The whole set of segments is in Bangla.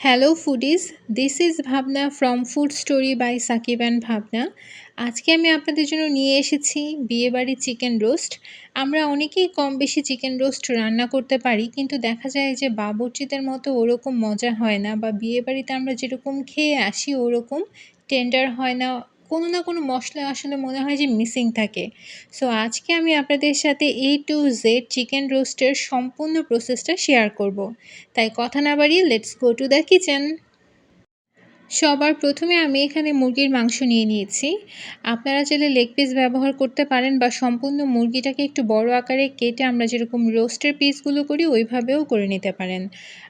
Hello foodies this is Bhavna from food story by Sakib and Bhavna. আজকে আমি আপনাদের জন্য নিয়ে এসেছি বিয়েবাড়ির চিকেন রোস্ট আমরা অনেকেই কম বেশি চিকেন রোস্ট রান্না করতে পারি, কিন্তু দেখা যায় যে বাবরচিতের মতো ওরকম মজা হয় না বা বিয়েবাড়িতে আমরা যেরকম খেয়ে আসি, ওরকম টেন্ডার হয় না কোনো না কোনো মশলা আসলে মনে হয় যে মিসিং থাকে। সো আজকে আমি আপনাদের সাথে এ টু জেড চিকেন রোস্টের সম্পূর্ণ প্রসেসটা শেয়ার করব। তাই কথা না বাড়িয়ে let's go to the kitchen সবার প্রথমে আমি এখানে মুরগির মাংস নিয়ে নিয়েছি। আপনারা চাইলে লেগ পিস ব্যবহার করতে পারেন বা সম্পূর্ণ মুরগিটাকে একটু বড় আকারে কেটে আমরা যেরকম রোস্টের পিসগুলো করি, ওইভাবেও করে নিতে পারেন।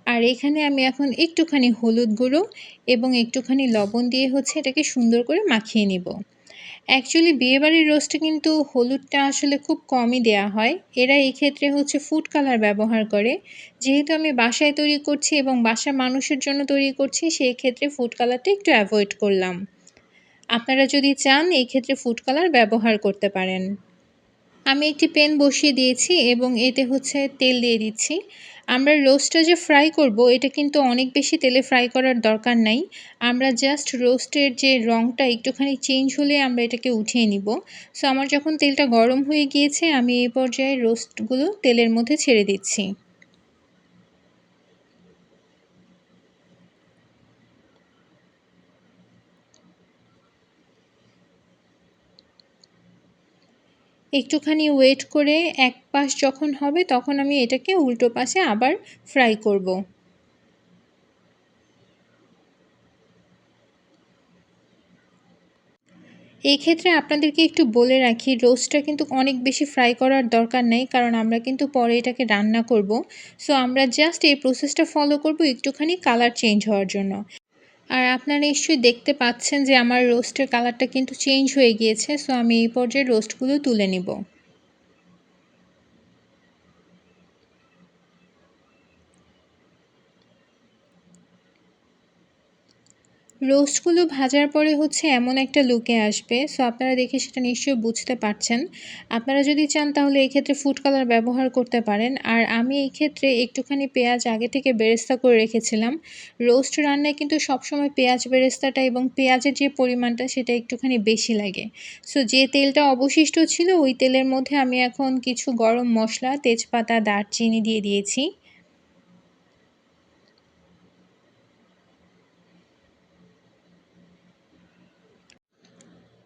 আর এখানে আমি এখন একটুখানি হলুদ গুঁড়ো এবং একটুখানি লবণ দিয়ে হচ্ছে এটাকে সুন্দর করে মাখিয়ে নিব। অ্যাকচুয়ালি বিয়েবাড়ির রোস্টে কিন্তু হলুদটা আসলে খুব কমই দেয়া হয়। এরা এই ক্ষেত্রে হচ্ছে ফুড কালার ব্যবহার করে। যেহেতু আমি বাসায় তৈরি করছি এবং বাসার মানুষের জন্য তৈরি করছি, সেই ক্ষেত্রে ফুড কালারটা একটু অ্যাভয়েড করলাম। আপনারা যদি চান, এই ক্ষেত্রে ফুড কালার ব্যবহার করতে পারেন। আমি একটি পেন বসিয়ে দিয়েছি এবং এতে হচ্ছে তেল দিয়ে দিচ্ছি। আমরা রোস্টটা যে ফ্রাই করব, এটা কিন্তু অনেক বেশি তেলে ফ্রাই করার দরকার নাই। আমরা জাস্ট রোস্টের যে রঙটা একটুখানি চেঞ্জ হলে আমরা এটাকে উঠিয়ে নিব। সো আমার যখন তেলটা গরম হয়ে গিয়েছে, আমি এই পর্যায়ে রোস্টগুলো তেলের মধ্যে ছেড়ে দিচ্ছি। একটুখানি ওয়েট করে এক পাশ যখন হবে, তখন আমি এটাকে উল্টো পাশে আবার ফ্রাই করব। এই ক্ষেত্রে আপনাদেরকে একটু বলে রাখি রোস্টটা কিন্তু অনেক বেশি ফ্রাই করার দরকার নেই, কারণ আমরা কিন্তু পরে এটাকে রান্না করব। সো আমরা জাস্ট এই প্রসেসটা ফলো করব একটুখানি কালার চেঞ্জ হওয়ার জন্য। আর আপনারা নিশ্চয়ই দেখতে পাচ্ছেন যে আমার রোস্টের কালারটা কিন্তু চেঞ্জ হয়ে গিয়েছে সো আমি এই পর্যায়ে রোস্টগুলো তুলে নিব। রোস্টগুলো ভাজার পরে হচ্ছে এমন একটা লুকে আসবে। সো আপনারা দেখে সেটা নিশ্চয়ই বুঝতে পারছেন। আপনারা যদি চান তাহলে এই ক্ষেত্রে ফুড কালার ব্যবহার করতে পারেন। আর আমি এই ক্ষেত্রে একটুখানি পেঁয়াজ আগে থেকে বেরেস্তা করে রেখেছিলাম। রোস্ট রান্নায় কিন্তু সবসময় পেঁয়াজ বেরেস্তাটা এবং পেঁয়াজের যে পরিমাণটা সেটা একটুখানি বেশি লাগে। সো যে তেলটা অবশিষ্ট ছিল ওই তেলের মধ্যে আমি এখন কিছু গরম মশলা, তেজপাতা, দারচিনি দিয়ে দিয়েছি।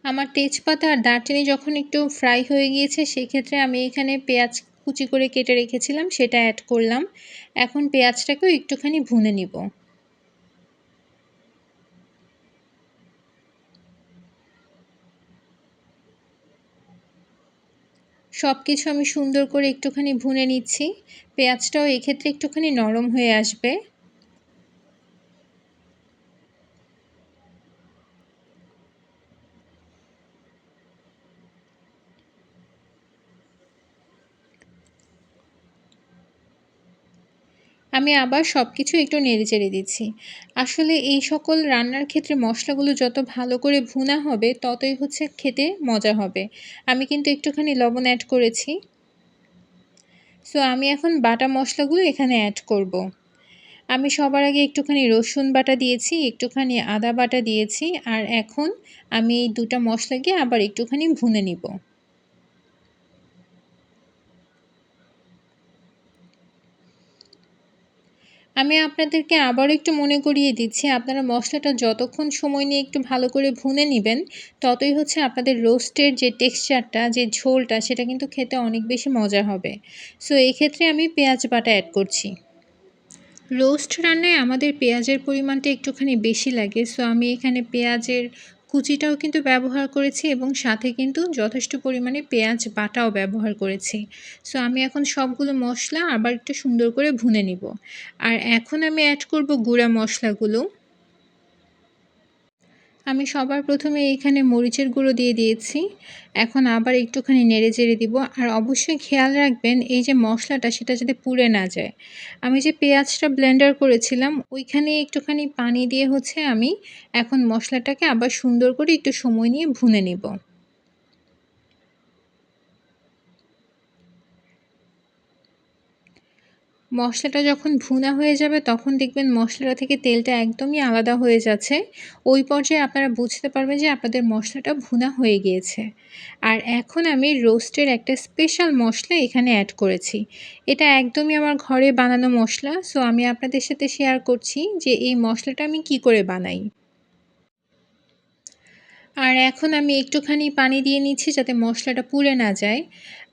আমার তেজপাতা আর দারচিনি যখন একটু ফ্রাই হয়ে গিয়েছে, সেক্ষেত্রে আমি এখানে পেঁয়াজ কুচি করে কেটে রেখেছিলাম, সেটা অ্যাড করলাম। এখন পেঁয়াজটাকেও একটুখানি ভুনে নিব। সব কিছু আমি সুন্দর করে একটুখানি ভুনে নিচ্ছি। পেঁয়াজটাও এক্ষেত্রে একটুখানি নরম হয়ে আসবে। আমি আবার সব কিছু একটু নেড়ে চেড়ে দিচ্ছি। আসলে এই সকল রান্নার ক্ষেত্রে মশলাগুলো যত ভালো করে ভুনা হবে, ততই হচ্ছে খেতে মজা হবে। আমি কিন্তু একটুখানি লবণ অ্যাড করেছি। সো আমি এখন বাটা মশলাগুলো এখানে অ্যাড করব। আমি সবার আগে একটুখানি রসুন বাটা দিয়েছি, একটুখানি আদা বাটা দিয়েছি, আর এখন আমি এই দুটা মশলাকে আবার একটুখানি ভুনে নিব। আমি আপনাদেরকে আবার একটু মনে করিয়ে দিচ্ছি, আপনারা মশলাটা যতক্ষণ সময় নিয়ে একটু ভালো করে ভুনে নেবেন, ততই হচ্ছে আপনাদের রোস্টের যে টেক্সচারটা, যে ঝোলটা, সেটা কিন্তু খেতে অনেক বেশি মজা হবে। সো এই ক্ষেত্রে আমি পেঁয়াজ বাটা অ্যাড করছি। রোস্ট রান্নায় আমাদের পেঁয়াজের পরিমাণটা একটুখানি বেশি লাগে, সো আমি এখানে পেঁয়াজের কুচিটাও কিন্তু ব্যবহার করেছি এবং সাথে কিন্তু যথেষ্ট পরিমাণে পেঁয়াজ বাটাও ব্যবহার করেছি। সো আমি এখন সবগুলো মশলা আবার একটু সুন্দর করে ভুনে নিব। আর এখন আমি অ্যাড করব গুঁড়া মশলাগুলো। আমি সবার প্রথমে এইখানে মরিচের গুঁড়ো দিয়ে দিয়েছি। এখন আবার একটুখানি নেড়ে চেড়ে দিব। আর অবশ্যই খেয়াল রাখবেন, এই যে মশলাটা, সেটা যাতে পুড়ে না যায়। আমি যে পেঁয়াজটা ব্লেন্ডার করেছিলাম, ওইখানে একটুখানি পানি দিয়ে হচ্ছে আমি এখন মশলাটাকে আবার সুন্দর করে একটু সময় নিয়ে ভুনে নেব। মশলাটা যখন ভুনা হয়ে যাবে, তখন দেখবেন মশলাটা থেকে তেলটা একদমই আলাদা হয়ে যাচ্ছে। ওই পর্যায়ে আপনারা বুঝতে পারবেন যে আপনাদের মশলাটা ভুনা হয়ে গিয়েছে। আর এখন আমি রোস্টের একটা স্পেশাল মশলা এখানে অ্যাড করেছি। এটা একদমই আমার ঘরে বানানো মশলা, সো আমি আপনাদের সাথে শেয়ার করছি যে এই মশলাটা আমি কি করে বানাই। আর এখন আমি একটুখানি পানি দিয়ে নিচ্ছি যাতে মশলাটা পুড়ে না যায়।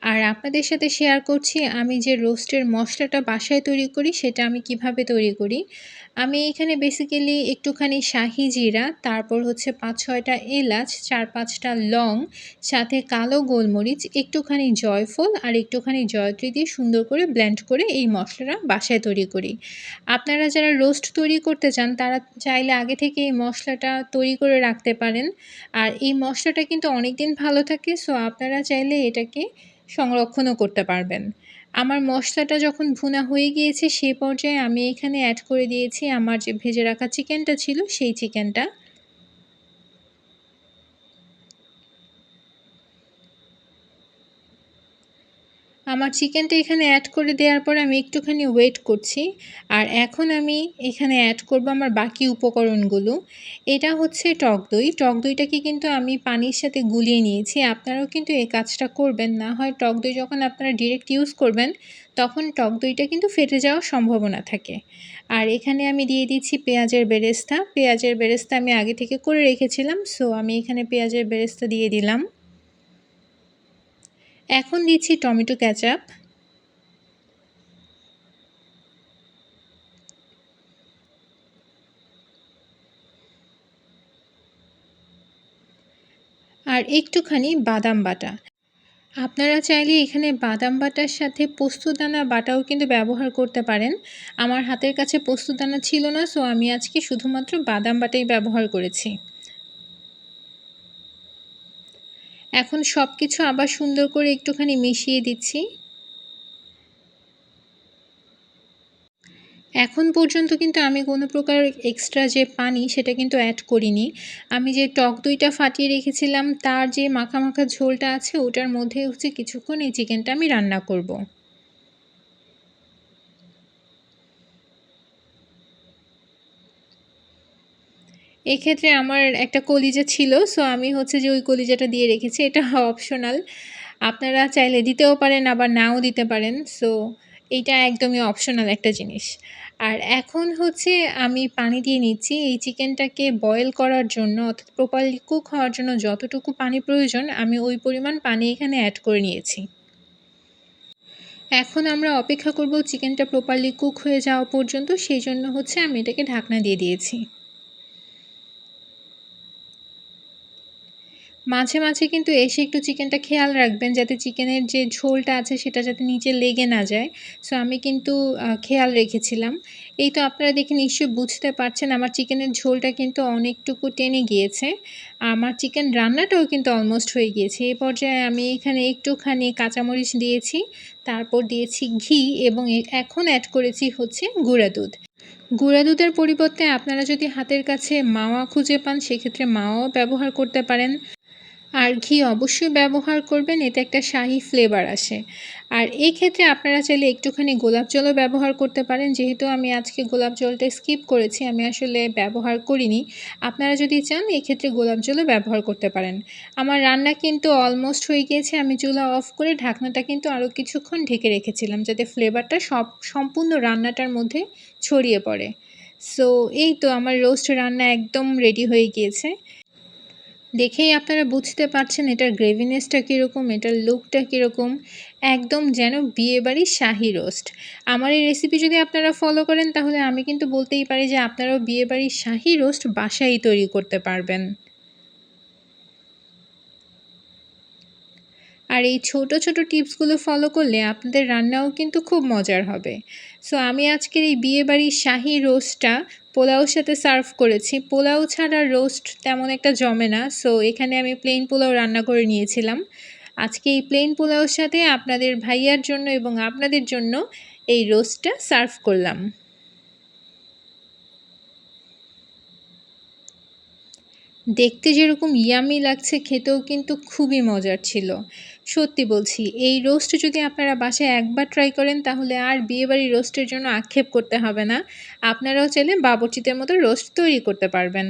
আর আপনাদের সাথে শেয়ার করছি, আমি যে রোস্টের মশলাটা বাসায় তৈরি করি, সেটা আমি কীভাবে তৈরি করি। আমি এখানে বেসিক্যালি একটুখানি শাহি জিরা, তারপর হচ্ছে পাঁচ ছয়টা এলাচ, চার পাঁচটা লং, সাথে কালো গোলমরিচ, একটুখানি জয়ফল আর একটুখানি জয়ত্রী দিয়ে সুন্দর করে ব্লেন্ড করে এই মশলাটা বাসায় তৈরি করি। আপনারা যারা রোস্ট তৈরি করতে চান, তারা চাইলে আগে থেকে এই মশলাটা তৈরি করে রাখতে পারেন। আর এই মশলাটা কিন্তু অনেক দিন ভালো থাকে সো আপনারা চাইলে এটাকে সংরক্ষণও করতে পারবেন। আমার মশলাটা যখন ভুনা হয়ে গিয়েছে সেই পর্যায়ে আমি এখানে অ্যাড করে দিয়েছি আমার যে ভেজে রাখা চিকেনটা ছিল সেই চিকেনটা আমার চিকেনটা এখানে অ্যাড করে দেওয়ার পর আমি একটুখানি ওয়েট করছি। আর এখন আমি এখানে অ্যাড করব আমার বাকি উপকরণগুলো। এটা হচ্ছে টক দই। টক দইটাকে কিন্তু আমি পানির সাথে গুলিয়ে নিয়েছি। আপনারাও কিন্তু এই কাজটা করবেন। না হয় টক দই যখন আপনারা ডিরেক্ট ইউজ করবেন, তখন টক দইটা কিন্তু ফেটে যাওয়ার সম্ভাবনা থাকে। আর এখানে আমি দিয়ে দিচ্ছি পেঁয়াজের বেরেস্তা। পেঁয়াজের বেরেস্তা আমি আগে থেকে করে রেখেছিলাম সো আমি এখানে পেঁয়াজের বেরেস্তা দিয়ে দিলাম। এখন দিচ্ছি টমেটো ক্যাচাপ আর একটুখানি বাদাম বাটা। আপনারা চাইলে এখানে বাদাম বাটার সাথে পোস্তদানা বাটাও কিন্তু ব্যবহার করতে পারেন। আমার হাতের কাছে পোস্তদানা ছিল না, সো আমি আজকে শুধুমাত্র বাদাম বাটাই ব্যবহার করেছি। এখন সব কিছু আবার সুন্দর করে একটুখানি মিশিয়ে দিচ্ছি এখন পর্যন্ত কিন্তু আমি কোনো প্রকার এক্সট্রা যে পানি সেটা কিন্তু অ্যাড করিনি আমি যে টক দুইটা ফাটিয়ে রেখেছিলাম, তার যে মাখা মাখা ঝোলটা আছে, ওটার মধ্যে হচ্ছে কিছুক্ষণ এই চিকেনটা আমি রান্না করব। এক্ষেত্রে আমার একটা কলিজা ছিল সো আমি হচ্ছে যে ওই কলিজাটা দিয়ে রেখেছি। এটা অপশনাল আপনারা চাইলে দিতেও পারেন, আবার নাও দিতে পারেন। সো এইটা একদমই অপশনাল একটা জিনিস। আর এখন হচ্ছে আমি পানি দিয়ে নিচ্ছি। এই চিকেনটাকে বয়েল করার জন্য, অর্থাৎ প্রপারলি কুক হওয়ার জন্য যতটুকু পানি প্রয়োজন, আমি ওই পরিমাণ পানি এখানে অ্যাড করে নিয়েছি। এখন আমরা অপেক্ষা করব চিকেনটা প্রপারলি কুক হয়ে যাওয়া পর্যন্ত। সেই জন্য হচ্ছে আমি এটাকে ঢাকনা দিয়ে দিয়েছি। মাঝে মাঝে কিন্তু এসে একটু চিকেনটা খেয়াল রাখবেন যাতে চিকেনের যে ঝোলটা আছে সেটা যাতে নিচে লেগে না যায়। সো আমি কিন্তু খেয়াল রেখেছিলাম। এই তো আপনারা দেখে নিশ্চয়ই বুঝতে পারছেন আমার চিকেনের ঝোলটা কিন্তু অনেকটুকু টেনে গিয়েছে। আমার চিকেন রান্নাটাও কিন্তু অলমোস্ট হয়ে গিয়েছে। এই পর্যায়ে আমি এখানে একটুখানি কাঁচামরিচ দিয়েছি, তারপর দিয়েছি ঘি এবং এখন অ্যাড করেছি হচ্ছে গুঁড়া দুধ। গুঁড়া দুধের পরিবর্তে আপনারা যদি হাতের কাছে মাওয়া খুঁজে পান, সেক্ষেত্রে মাওয়াও ব্যবহার করতে পারেন। আর ঘি অবশ্যই ব্যবহার করবেন, এতে একটা শাহি ফ্লেভার আসে। আর এই ক্ষেত্রে আপনারা চাইলে একটুখানি গোলাপ জলও ব্যবহার করতে পারেন, যেহেতু আমি আজকে গোলাপ জলটা স্কিপ করেছি, আমি আসলে ব্যবহার করিনি। আপনারা যদি চান এক্ষেত্রে গোলাপ জলও ব্যবহার করতে পারেন। আমার রান্না কিন্তু অলমোস্ট হয়ে গিয়েছে, আমি চুলা অফ করে ঢাকনাটা কিন্তু আরও কিছুক্ষণ ঢেকে রেখেছিলাম, যাতে ফ্লেভারটা সব, সম্পূর্ণ রান্নাটার মধ্যে ছড়িয়ে পড়ে। সো এই তো আমার রোস্ট রান্না একদম রেডি হয়ে গিয়েছে। দেখেই আপনারা বুঝতে পারছেন এটার গ্রেভিনেসটা কীরকম, এটার লুকটা কীরকম। একদম যেন বিয়েবাড়ির শাহি রোস্ট। আমার এই রেসিপি যদি আপনারা ফলো করেন, তাহলে আমি কিন্তু বলতেই পারি যে আপনারাও বিয়েবাড়ির শাহি রোস্ট বাসায় তৈরি করতে পারবেন। আর এই ছোট ছোট টিপসগুলো ফলো করলে আপনাদের রান্নাও কিন্তু খুব মজার হবে। সো আমি আজকের এই বিয়েবাড়ির শাহি রোস্টটা পোলাওর সাথে সার্ভ করেছি। পোলাও ছাড়া রোস্ট তেমন একটা জমে না। সো এখানে আমি প্লেন পোলাও রান্না করে নিয়েছিলাম। আজকে এই প্লেন পোলাওর সাথে আপনাদের ভাইয়ার জন্য এবং আপনাদের জন্য এই রোস্টটা সার্ভ করলাম। দেখতে যেরকম ইয়ামি লাগছে, খেতেও কিন্তু খুবই মজার ছিল। সত্যি বলছি, এই রোস্ট যদি আপনারা বাসায় একবার ট্রাই করেন, তাহলে আর বিয়েবাড়ির রোস্টের জন্য আক্ষেপ করতে হবে না। আপনারাও চাইলে বাবরচিতের মতো রোস্ট তৈরি করতে পারবেন।